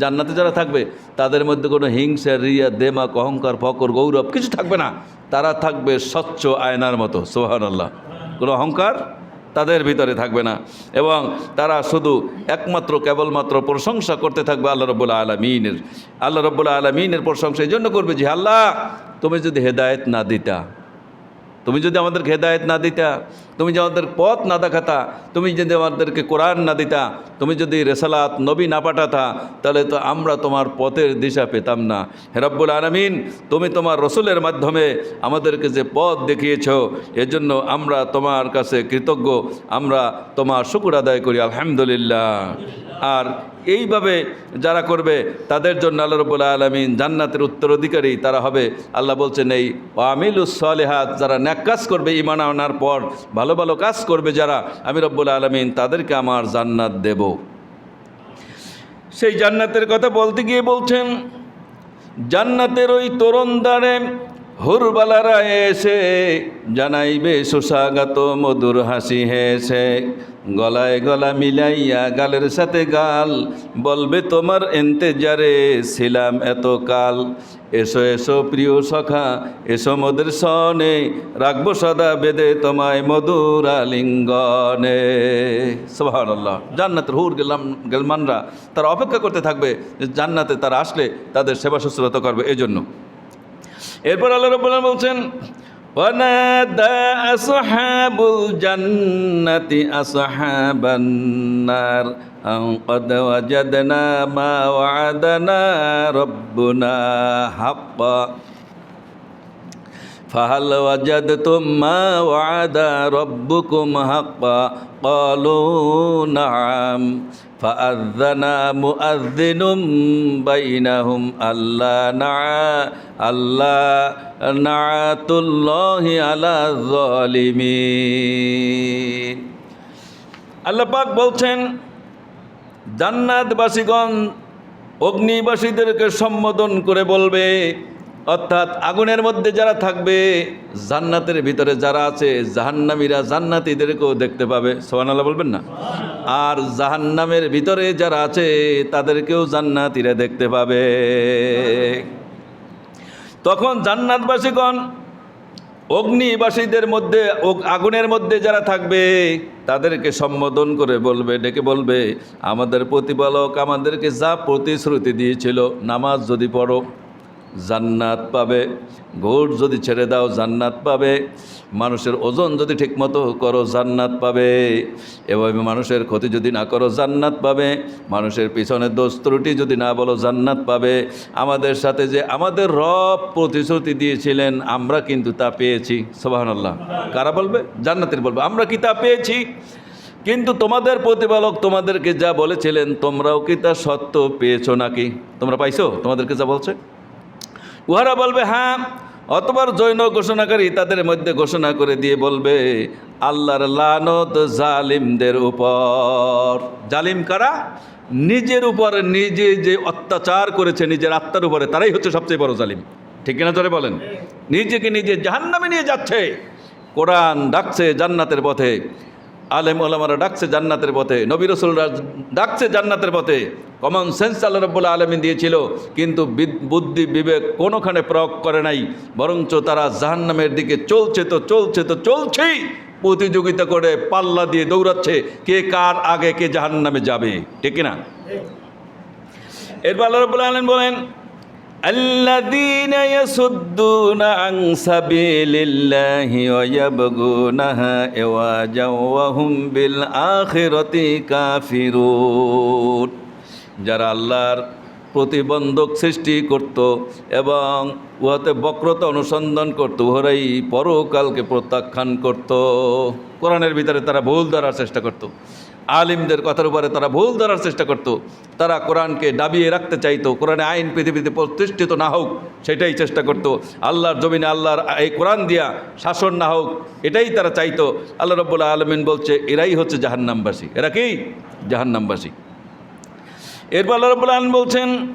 জান্নাতে যারা থাকবে, তাদের মধ্যে কোনো হিংসা, রিয়া, দেমাক, অহংকার, ফকর, গৌরব কিছু থাকবে না। তারা থাকবে স্বচ্ছ আয়নার মতো সোহান আল্লাহ কোনো অহংকার তাদের ভিতরে থাকবে না। এবং তারা শুধু একমাত্র, কেবলমাত্র প্রশংসা করতে থাকবে আল্লাহ রব্বুল্লা আলমিনের। আল্লাহ রব্বুল্লা আলমিনের প্রশংসা এই জন্য করবে যে, আল্লাহ, তুমি যদি হেদায়েত না দিতা, তুমি যদি আমাদেরকে হেদায়েত না দিতা তুমি যে আমাদের পথ না দেখাতা, তুমি যদি আমাদেরকে কোরআন না দিতা, তুমি যদি রেসালাত নবী না পাঠাতা, তাহলে তো আমরা তোমার পথের দিশা পেতাম না। হেরাব্বুল আলমিন, তুমি তোমার রসুলের মাধ্যমে আমাদেরকে যে পথ দেখিয়েছ, এজন্য আমরা তোমার কাছে কৃতজ্ঞ, আমরা তোমার শুকুর আদায় করি, আলহামদুলিল্লাহ। আর এইভাবে যারা করবে, তাদের জন্য আল্লাহ রবুল্লা আলমিন জান্নাতের উত্তরাধিকারী তারা হবে। আল্লাহ বলছেন, এই আমিলুস সালেহাত, যারা ন্যাক কাজ করবে ইমান আনার পর, ভালো ভালো ভালো কাজ করবে যারা, আমি রব্বুল আলমিন তাদেরকে আমার জান্নাত দেব। সেই জান্নাতের কথা বলতে গিয়ে বলছেন, জান্নাতের ওই তরুণ দ্বারে হুরবালারা এসে জানাইবে, সুস্বাগত মধুর হাসি হেসে। গলায় গলা মিলাইয়া গালের সাথে গাল, বলবে তোমার এন্তেজারে ছিলাম এত কাল। এসো এসো প্রিয় সখা, এসো মধুর সনে, রাখব সদা বেদে তোমায় মধুর আলিঙ্গনে। সুবহানাল্লাহ, জান্নাতের হুর গেলাম, গেলমানরা তারা অপেক্ষা করতে থাকবে যে জান্নাতে তারা আসলে তাদের সেবা শুশ্রূষা করবে এই জন্য এরপর আল্লাহ রব্বুল্লাহ বলছেন ونادى أصحاب الجنة أصحاب النار أن قد وجدنا ما وعدنا ربنا حقا فهل وجدتم ما وعد ربكم حقا قالوا نعم فأذن مؤذن بينهم ألا نعى ألا نعت الله على الظالمين আল্লাহ পাক বলছেন জান্নাতবাসীগণ অগ্নিবাসীদেরকে সম্বোধন করে বলবে অর্থাৎ আগুনের মধ্যে যারা থাকবে, জান্নাতের ভিতরে যারা আছে, জাহান্নামীরা জান্নাতীদেরকেও দেখতে পাবে। সোহানাল্লাহ বলবেন না? আর জাহান্নামের ভিতরে যারা আছে, তাদেরকেও জান্নাতীরা দেখতে পাবে। তখন জান্নাতবাসীগণ, অগ্নিবাসীদের মধ্যে আগুনের মধ্যে যারা থাকবে, তাদেরকে সম্বোধন করে বলবে, ডেকে বলবে, আমাদের প্রতিপালক আমাদেরকে যা প্রতিশ্রুতি দিয়েছিল, নামাজ যদি পড়ো জান্নাত পাবে। ঘোর যদি ছেড়ে দাও, জান্নাত পাবে। মানুষের ওজন যদি ঠিকমতো করো, জান্নাত পাবে। এভাবে মানুষের ক্ষতি যদি না করো, জান্নাত পাবে। মানুষের পিছনে দোষ ত্রুটি যদি না বলো, জান্নাত পাবে। আমাদের সাথে যে আমাদের রব প্রতিশ্রুতি দিয়েছিলেন, আমরা কিন্তু তা পেয়েছি। সোবাহান্লাহ কারা বলবে? জান্নাতের বলবে। আমরা কি তা পেয়েছি? কিন্তু তোমাদের প্রতিপালক তোমাদেরকে যা বলেছিলেন, তোমরাও কি তা সত্য পেয়েছ নাকি? তোমরা পাইছো? তোমাদেরকে যা বলছে? উহারা বলবে হ্যাঁ অতবার জৈন ঘোষণাকারী তাদের মধ্যে ঘোষণা করে দিয়ে বলবে, আল্লাহর লানত জালিমদের উপর। জালিম কারা? নিজের উপর নিজে যে অত্যাচার করেছে, নিজের আত্মার উপরে, তারাই হচ্ছে সবচেয়ে বড় জালিম। ঠিক কিনা ধরে বলেন? নিজেকে নিজে জাহান্নামে নিয়ে যাচ্ছে। কোরআন ডাকছে জান্নাতের পথে। আলেম ওলামারা ডাকছে জান্নাতের পথে নবী রসুলরা ডাকছে জান্নাতের পথে। কমন সেন্স আল্লাহ রব্বুল্লা আলমিন দিয়েছিল কিন্তু বুদ্ধি বিবেক কোনোখানে প্রয়োগ করে নাই। বরঞ্চ তারা জাহান্নামের দিকে চলছে তো চলছে তো চলছেই প্রতিযোগিতা করে পাল্লা দিয়ে দৌড়াচ্ছে কে কার আগে কে জাহান্নামে যাবে ঠিক না এরপর আল্লাহ রব্বুল্লা আলম বলেন الذين يصدون عن سبيل الله ويبغونها عوجا وهم بالآخرة كافرون যারা আল্লাহর প্রতিবন্ধক সৃষ্টি করত এবং উহাতে বক্রতা অনুসন্ধান করত উহারাই পরকালকে প্রত্যাখ্যান করত কোরআনের ভিতরে তারা ভুল ধরার চেষ্টা করত আলিমদের কথার উপরে তারা ভুল ধরার চেষ্টা করত। তারা কোরআনকে দাবিয়ে রাখতে চাইতো, কোরআনে আইন পৃথিবীতে প্রতিষ্ঠিত না হোক, সেটাই চেষ্টা করত। আল্লাহর জমিনে আল্লাহর এই কোরআন দিয়া শাসন না হোক, এটাই তারা চাইতো। আল্লাহ রব্বুল্লাহ আলমিন বলছে, এরাই হচ্ছে জাহান্নামবাসী। এরা কি? জাহান্নামবাসী। এরপর আল্লাহ রব্বুল্লাহ আলম বলছেন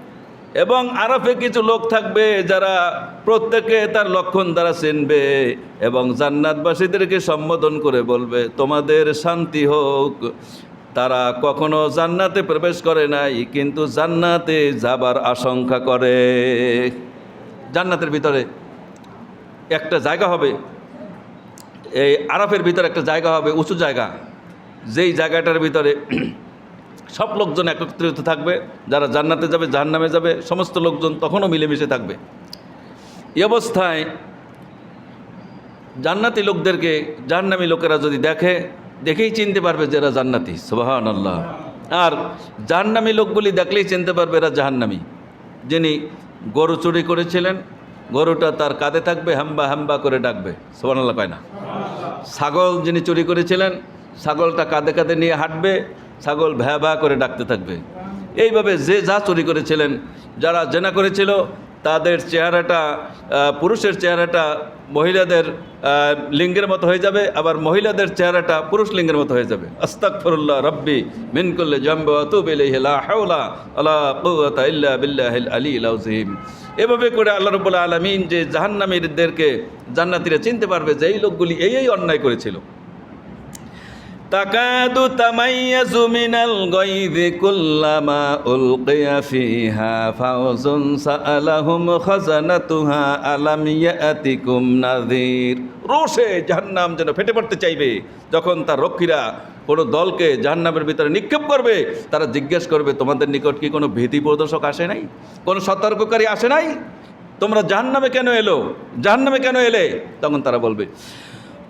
এবং আরফে কিছু লোক থাকবে যারা প্রত্যেকে তার লক্ষণ দ্বারা চিনবে এবং জান্নাতবাসীদেরকে সম্বোধন করে বলবে, তোমাদের শান্তি হোক। তারা কখনো জান্নাতে প্রবেশ করে নাই, কিন্তু জান্নাতে যাবার আশঙ্কা করে। জান্নাতের ভিতরে একটা জায়গা হবে, এই আরফের ভিতরে একটা জায়গা হবে, উঁচু জায়গা। যেই জায়গাটার ভিতরে সব লোকজন একত্রিত থাকবে, যারা জান্নাতে যাবে, জাহান্নামে যাবে, সমস্ত লোকজন তখনও মিলেমিশে থাকবে। এই অবস্থায় জান্নাতি লোকদেরকে জাহান্নামী লোকেরা যদি দেখে, দেখেই চিনতে পারবে যে এরা জান্নাতি। সুবাহান আল্লাহ আর জাহান্নামী লোকগুলি দেখলেই চিনতে পারবে এরা জাহান্নামী। যিনি গরু চুরি করেছিলেন, গরুটা তার কাঁধে থাকবে, হাম্বা হাম্বা করে ডাকবে। সোবান আল্লাহ কয় না? ছাগল যিনি চুরি করেছিলেন, ছাগলটা কাঁধে কাঁধে নিয়ে হাঁটবে ছাগল ভ্যা ভ্যা করে ডাকতে থাকবে। এইভাবে যে যা চুরি করেছিলেন, যারা জেনা করেছিল, তাদের চেহারাটা পুরুষের চেহারাটা মহিলাদের লিঙ্গের মতো হয়ে যাবে, আবার মহিলাদের চেহারাটা পুরুষ লিঙ্গের মতো হয়ে যাবে। আস্তাকফরুল্লাহ রব্বি মিন কুল্লি জামব ওয়া তুবু ইলাইহি লা হাওলা ওয়ালা কুওয়াতা ইল্লা বিল্লাহিল এভাবে করে আল্লাহ রাব্বুল আলামিন যে জাহান্নামীদেরকে জান্নাতীরা চিনতে পারবে যে এই লোকগুলি এই এই অন্যায় করেছিল। তাকাদু তামাইয়াজু মিনাল গায়বি কুল্লামা উলকিয়া ফিহা ফাউজুন সাআলাহুম খাজানাতুহা আলাম ইয়াতিকুম নাযীর। রোষে জাহান্নাম যেন ফেটে পড়তে চাইবে, যখন তার রক্ষীরা কোনো দলকে জাহান্নামের ভিতরে নিক্ষেপ করবে, তারা জিজ্ঞেস করবে, তোমাদের নিকট কি কোনো ভীতি প্রদর্শক আসে নাই? কোনো সতর্ককারী আসে নাই? তোমরা জাহান্নামে কেন এলো? জাহান্নামে কেন এলে? তখন তারা বলবে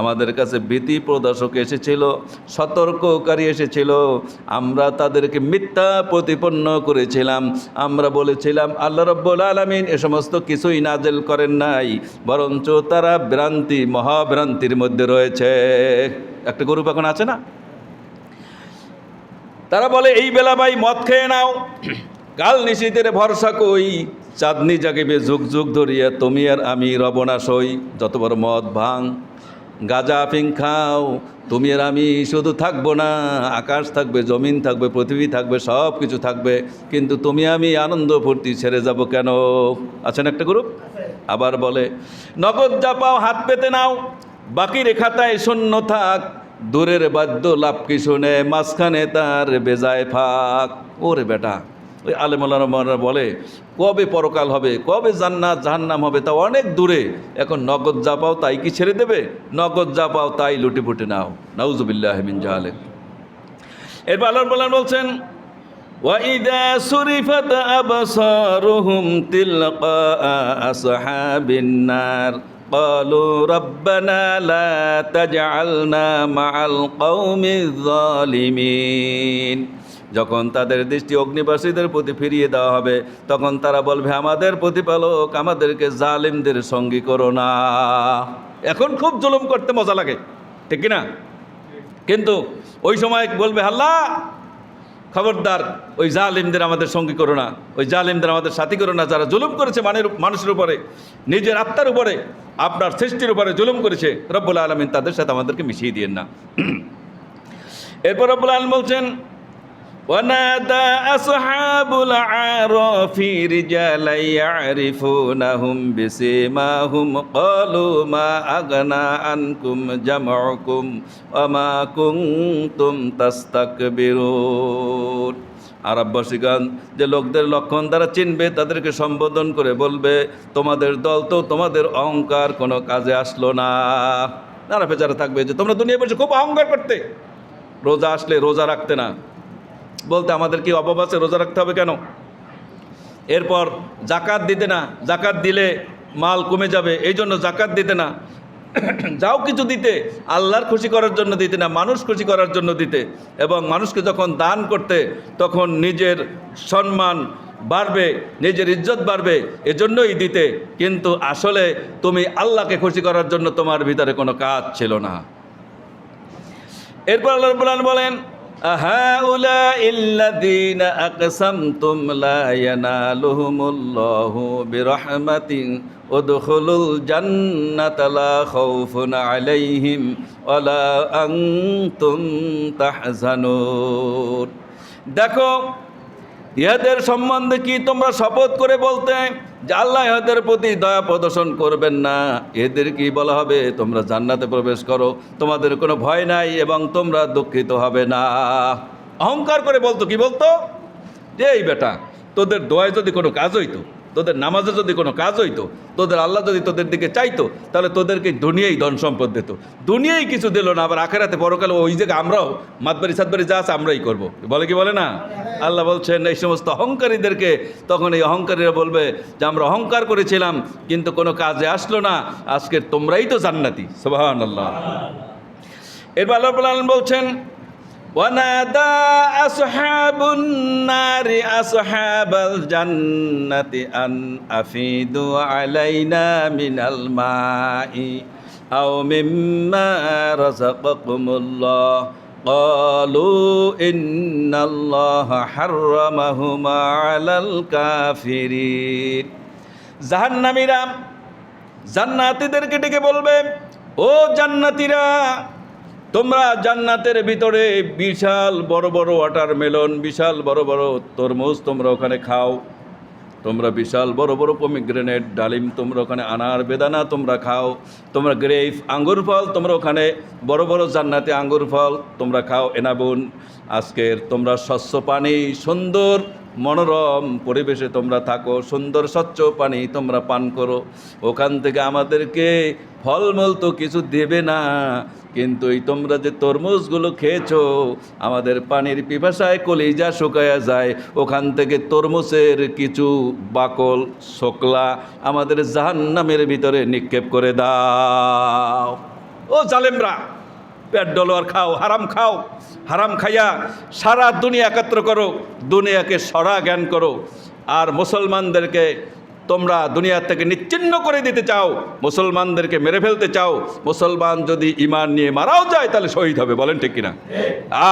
আমাদের কাছে ভীতি প্রদর্শক এসেছিল, সতর্ককারী এসেছিল। আমরা তাদেরকে মিথ্যা প্রতিপন্ন করেছিলাম। আমরা বলেছিলাম, আল্লাহ রব্বুল আলমিন এ সমস্ত কিছুই নাজেল করেন নাই, বরঞ্চ তারা ভ্রান্তি, মহাভ্রান্তির মধ্যে রয়েছে। একটা গরু এখন আছে না? তারা বলে, এই বেলা ভাই মদ খেয়ে নাও কাল নিশীতের ভরসা কই, চাঁদনি জাগিবে যুগ যুগ ধরিয়া তুমি আর আমি রবনা সই, যত বড় মদ ভাঙ। গাজা আফিং খাও, তুমি আর আমি শুধু থাকব না, আকাশ থাকবে, জমিন থাকবে, পৃথিবী থাকবে, সব কিছু থাকবে, কিন্তু তুমি আমি আনন্দ ফুর্তি ছেড়ে যাব কেন? আছেন একটা গ্রুপ আবার বলে, নগদ যা পাও হাত পেতে নাও, বাকি রেখাতায় শূন্য থাক, দূরের বাদ্য লাভ কি শুনে, মাঝখানে তার বেজায় ফাঁক। ওরে বেটা ওই আলেমারা বলে কবে পরকাল হবে কবে জান্নাত জাহান্নাম হবে তা অনেক দূরে এখন নগদ যা পাও তাই কি ছেড়ে দেবে নগদ যা পাও তাই লুটে পুটে নাও নাউজুবিল্লাহ মিন জাহালে এরপর আল্লাহ বলেন বলছেন وَإِذَا صُرِفَتْ أَبْصَارُهُمْ تِلْقَاءَ أَصْحَابِ النَّارِ قالوا ربنا لا تجعلنا مع القوم الظالمين যখন তাদের দৃষ্টি অগ্নিবাসীদের প্রতি ফিরিয়ে দেওয়া হবে, তখন তারা বলবে, আমাদের প্রতিপালক আমাদেরকে জালিমদের সঙ্গী করো না। এখন খুব জুলুম করতে মজা লাগে, ঠিক কি না কিন্তু ওই সময় বলবে, হাল্লা, খবরদার, ওই জালিমদের আমাদের সঙ্গী করো না, ওই জালিমদের আমাদের সাথী করো না। যারা জুলুম করেছে মানের মানুষের উপরে, নিজের আত্মার উপরে, আপনার সৃষ্টির উপরে জুলুম করেছে, রব্বুল আলমিন তাদের সাথে আমাদেরকে মিশিয়ে দিয়েন না। এরপর রব্বুল আলম বলছেন ونادى أصحاب العراف رجالا يعرفونهم بسيماهم قالوا ما أغنى عنكم جمعكم وما كنتم تستكبرون আরববাসীগণ যে লোকদের লক্ষণ দ্বারা চিনবে তাদেরকে সম্বোধন করে বলবে তোমাদের দল তো তোমাদের অহংকার কোনো কাজে আসলো না আরবে যারা থাকবে যে তোমরা দুনিয়া বসে খুব অহংকার করতে রোজা আসলে রোজা রাখতে না বলতে আমাদের কি আছে রোজা রাখতে হবে কেন? এরপর জাকাত দিতে না, জাকাত দিলে মাল কমে যাবে, এই জন্য জাকাত দিতে না। যাও কিছু দিতে, আল্লাহর খুশি করার জন্য দিতে না, মানুষ খুশি করার জন্য দিতে। এবং মানুষকে যখন দান করতে, তখন নিজের সম্মান বাড়বে, নিজের ইজ্জত বাড়বে, এজন্যই দিতে। কিন্তু আসলে তুমি আল্লাহকে খুশি করার জন্য তোমার ভিতরে কোনো কাজ ছিল না। এরপর আল্লাহ রাব্বুল আলামিন الذين أقسمتم لا ينالهم الله برحمة ادخلوا الجنة لا خوف عليهم ولا أنتم تحزنون দেখো ইহাদের সম্বন্ধে কি তোমরা শপথ করে বলতে? যে আল্লাহ ইহাদের প্রতি দয়া প্রদর্শন করবেন না। এদের কি বলা হবে? তোমরা জান্নাতে প্রবেশ করো। তোমাদের কোনো ভয় নাই এবং তোমরা দুঃখিত হবে না। অহংকার করে বলতো, কি বলতো? যে, এই বেটা, তোদের দোয়ায় যদি কোনো কাজ হইতো তোদের নামাজে যদি কোনো কাজ হইতো, তোদের আল্লাহ যদি তোদের দিকে চাইতো, তাহলে তোদেরকে দুনিয়াই ধন সম্পদ দিত। দুনিয়াই কিছু দিল না, আবার আখেরাতে পরকালে ওই জায়গায় আমরাও, মাতবাড়ি সাতবাড়ি যা আছে আমরাই করব। বলে কি বলে না? আল্লাহ বলছেন, এই সমস্ত অহংকারীদেরকে, তখন এই অহংকারীরা বলবে যে, আমরা অহংকার করেছিলাম, কিন্তু কোনো কাজে আসলো না, আজকের তোমরাই তো জান্নাতি। সোহান আল্লাহ এরপর আল্লাহ বলছেন ونادى أصحاب النار أصحاب الجنة أن أفيدوا علينا من الماء أو مما رزقكم الله قالوا إن الله حرمهما على الكافرين জাহান্নামীরা জান্নাতীদেরকে ডেকে বলবে ও জান্নাতীরা তোমরা জান্নাতের ভিতরে বিশাল বড় বড় ওয়াটারমেলন বিশাল বড় বড় তরমুজ তোমরা ওখানে খাও। তোমরা বিশাল বড় বড় পমিগ্রেনেট ডালিম তোমরা ওখানে আনার বেদানা তোমরা খাও। তোমরা গ্রেফ আঙ্গুর ফল তোমরা ওখানে, বড় বড় জান্নাতে আঙ্গুর ফল তোমরা খাও। এনাবুন, আজকের তোমরা স্বচ্ছ পানি সুন্দর মনোরম পরিবেশে তোমরা থাকো, সুন্দর স্বচ্ছ পানি তোমরা পান করো। ওখান থেকে আমাদেরকে ফলমূল তো কিছু দেবে না, কিন্তু এই তোমরা যে তরমুজগুলো খেয়েছো, আমাদের পানির পিপাসায় কলিজা শুকায়া যায়। ওখান থেকে তরমুজের কিছু বাকল, শোকলা আমাদের জাহান্নামের ভিতরে নিক্ষেপ করে দাও। ও জালেমরা! পেট ডলোয়ার খাও, হারাম খাও, হারাম খাইয়া সারা দুনিয়া একত্র করো, দুনিয়াকে সরা জ্ঞান করো। আর মুসলমানদেরকে তোমরা দুনিয়া থেকে নিচ্ছিন্ন করে দিতে চাও, মুসলমানদেরকে মেরে ফেলতে চাও, মুসলমান যদি ইমান নিয়ে মারাও যায়, তাহলে শহীদ হবে, বলেন ঠিক কিনা?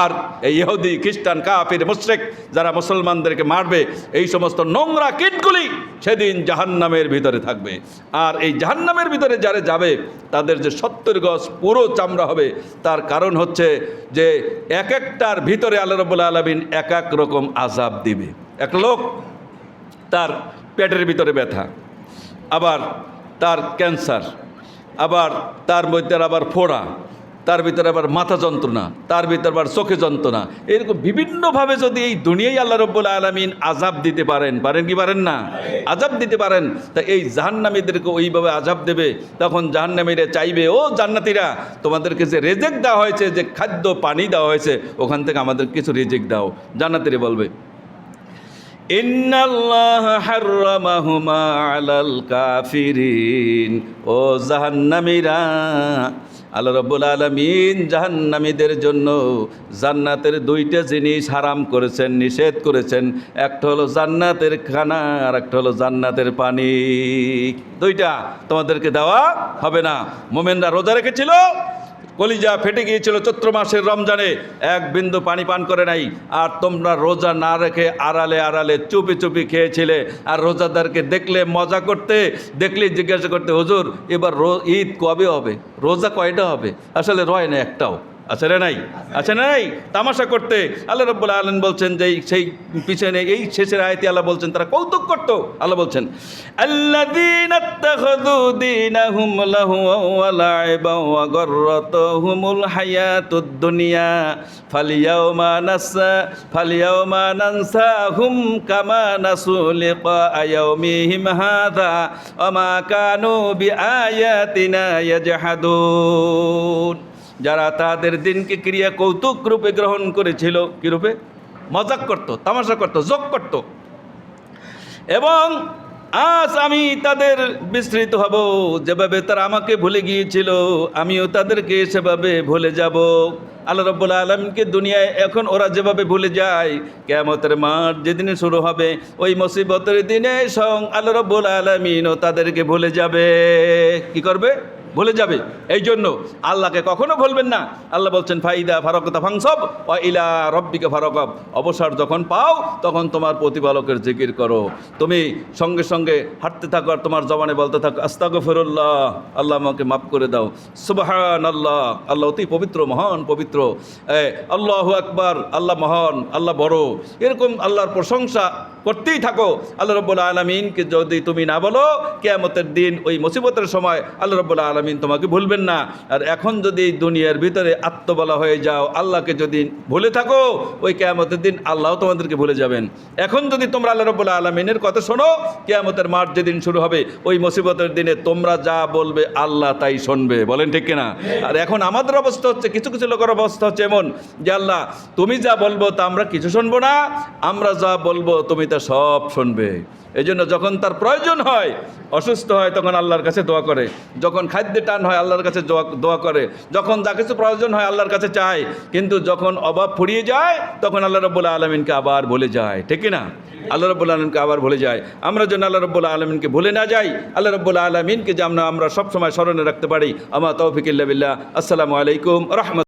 আর এই ইহুদি, খ্রিস্টান, কাফির, মুশরিক যারা মুসলমানদেরকে মারবে, এই সমস্ত নোংরা কীটগুলি সেদিন জাহান্নামের ভিতরে থাকবে। আর এই জাহান্নামের ভিতরে যারা যাবে, তাদের যে সত্তর গজ পুরো চামড়া হবে, তার কারণ হচ্ছে যে এক একটার ভিতরে আল্লাহ রবুল্লা আলমিন এক এক রকম আজাব দিবে। এক লোক তার পেটের ভিতরে ব্যথা, আবার তার ক্যান্সার, আবার তার মধ্যে আবার ফোড়া, তার ভিতরে আবার মাথা যন্ত্রণা, তার ভিতরে আবার চোখে যন্ত্রণা। এরকম বিভিন্নভাবে যদি এই দুনিয়াই আল্লাহ রব্বুল আলমিন আজাব দিতে পারেন পারেন কি পারেন না? আজাব দিতে পারেন। তা এই জাহান্নামীদেরকে ওইভাবে আজাব দেবে, তখন জাহান্নামীরা চাইবে, ও জান্নাতিরা, তোমাদেরকে যে রেজেক দেওয়া হয়েছে, যে খাদ্য, পানি দেওয়া হয়েছে, ওখান থেকে আমাদের কিছু রেজেক দাও। জান্নাতিরা বলবে হাররামাহুমা আলাল কাফিরিন। ও জাহান্নামীরা, আল্লাহ রব্বুল আলমিন জাহান্নামীদের জন্য জান্নাতের দুইটা জিনিস হারাম করেছেন, নিষেধ করেছেন। একটা হলো জান্নাতের খানা, আর একটা হলো জান্নাতের পানি। দুইটা তোমাদেরকে দেওয়া হবে না। মোমেনরা রোজা রেখেছিল কলিজা ফেটে গিয়েছিল চৈত্র মাসের রমজানে। এক বিন্দু পানি পান করে নাই। আর তোমরা রোজা না রেখে আড়ালে আড়ালে চুপি চুপি খেয়েছিলে। আর রোজাদারকে দেখলে মজা করতে, দেখলে জিজ্ঞাসা করতে, হুজুর, এবার ঈদ কবে হবে? রোজা কয়টা হবে? আসলে রয় না একটাও। আছে না নাই? আছে না নাই? তামাশা করতে। আল্লাহ রব্বুল আলম বলছেন যে সেই পিছনে, এই শেষের আয়তে আল্লাহ বলছেন, তারা কৌতুক করতো। আল্লাহ বলছেন, আল্লাযীনা যারা তাদের দিনকে ক্রিয়া কৌতুক রূপে গ্রহণ করেছিল, কি রূপে? মজাক করত, তামাশা করত যোগ করত। এবং আজ আমি তাদের বিস্তৃত হব, যেভাবে তারা আমাকে ভুলে গিয়েছিল, আমিও তাদেরকে সেভাবে ভুলে যাব। আল্লাহ রব্বুল আলমকে দুনিয়ায় এখন ওরা যেভাবে ভুলে যায় কেমতের মাঠ যেদিনে শুরু হবে, ওই মুসিবতের দিনে সং আল্লাহ রব্বুল আলমিনও তাদেরকে ভুলে যাবে। কি করবে? ভুলে যাবে। এই জন্য আল্লাহকে কখনো ভুলবেন না। আল্লাহ বলছেন, ফাইদা ফারকতা ফাংসব ও ইলা রব্বিকে ফারকব। অবসর যখন পাও, তখন তোমার প্রতিপালকের জিকির করো। তুমি সঙ্গে সঙ্গে হাঁটতে থাকো আর তোমার জবানে বলতে থাকো আস্তাগ ফিরুল্লাহ আল্লাহ আমাকে মাফ করে দাও। সুবাহান আল্লাহ আল্লাহ অতি পবিত্র, মহান পবিত্র। আল্লাহ আকবার, আল্লাহ মহান, আল্লাহ বড়। এরকম আল্লাহর প্রশংসা করতেই থাকো। আল্লাহ রব্বুল আলমিনকে যদি তুমি না বলো, কেয়ামতের দিন ওই মুসিবতের সময় আল্লাহ রব্বুল আলমিন তোমাকে ভুলবেন না। আর এখন যদি দুনিয়ার ভিতরে আত্মবলা হয়ে যাও, আল্লাহকে যদি ভুলে থাকো, ওই কেয়ামতের দিন আল্লাহ তোমাদেরকে ভুলে যাবেন। এখন যদি তোমরা আল্লাহ রব্বুল আলমিনের কথা শোনো, কেয়ামতের মাঠ যেদিন শুরু হবে, ওই মুসিবতের দিনে তোমরা যা বলবে আল্লাহ তাই শুনবে। বলেন ঠিক কিনা? আর এখন আমাদের অবস্থা হচ্ছে, কিছু কিছু লোকের অবস্থা হচ্ছে এমন যে, আল্লাহ, তুমি যা বলব তা আমরা কিছু শুনব না, আমরা যা বলব তুমি তা সব শুনবে। এই জন্য যখন তার প্রয়োজন হয়, অসুস্থ হয়, তখন আল্লাহর কাছে দোয়া করে। যখন খাদ্যে টান হয় আল্লাহর কাছে দোয়া- দোয়া করে। যখন যা কিছু প্রয়োজন হয় আল্লাহর কাছে চায়, কিন্তু যখন অভাব ফুরিয়ে যায়, তখন আল্লাহ রব্বুল্লাহ আলমিনকে আবার ভুলে যায়। ঠিক না আল্লাহ রব্বুল আলমিনকে আবার ভুলে যায়। আমরা যেন আল্লাহ রব্বুল্লাহ আলমিনকে ভুলে না যাই, আল্লাহ রব্বুল্লাহ আলমিনকে যেমন আমরা সবসময় স্মরণে রাখতে পারি। আমার তৌফিকিল্লা বিল্লাহ। আসসালামু আলাইকুম রহমত